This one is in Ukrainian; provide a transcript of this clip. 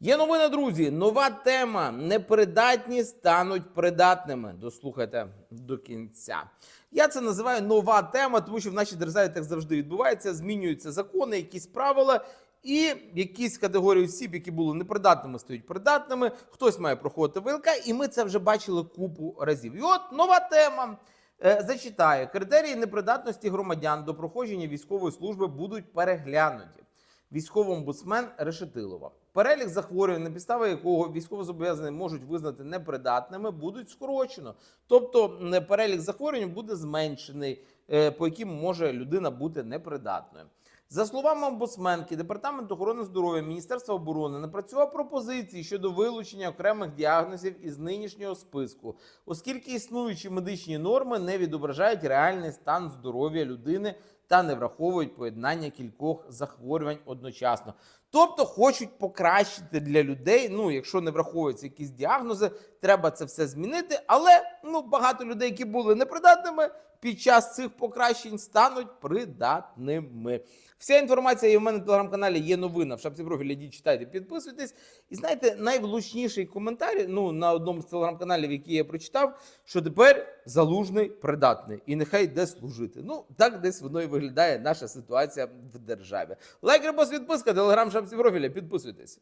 Є новина, друзі. Нова тема. Непридатні стануть придатними. Дослухайте до кінця. Я це називаю нова тема, тому що в нашій державі так завжди відбувається. Змінюються закони, якісь правила, і якісь категорії осіб, які були непридатними, стають придатними. Хтось має проходити ВЛК, і ми це вже бачили купу разів. І от нова тема. Е, Зачитаю, критерії непридатності громадян до проходження військової служби будуть переглянуті. Військовий омбудсмен Решетилова. Перелік захворювань, на підставі якого військовозобов'язані можуть визнати непридатними, будуть скорочено. Тобто перелік захворювань буде зменшений, е, по яким може людина бути непридатною. За словами омбудсменки, департамент охорони здоров'я Міністерства оборони напрацював пропозиції щодо вилучення окремих діагнозів із нинішнього списку, оскільки існуючі медичні норми не відображають реальний стан здоров'я людини та не враховують поєднання кількох захворювань одночасно. Тобто хочуть покращити для людей. Ну, якщо не враховуються якісь діагнози, треба це все змінити. Але ну багато людей, які були непридатними, під час цих покращень стануть придатними. Вся інформація є в мене в телеграм-каналі. Є новина в шапці профіля. Йдіть, читайте, підписуйтесь. І знаєте, найвлучніший коментар ну, на одному з телеграм-каналів, який я прочитав, що тепер залужний придатний і нехай йде служити. Ну так десь воно і виглядає наша ситуація в державі. Лайк, репост, відписка, телеграм, шапці профіля. Підписуйтесь.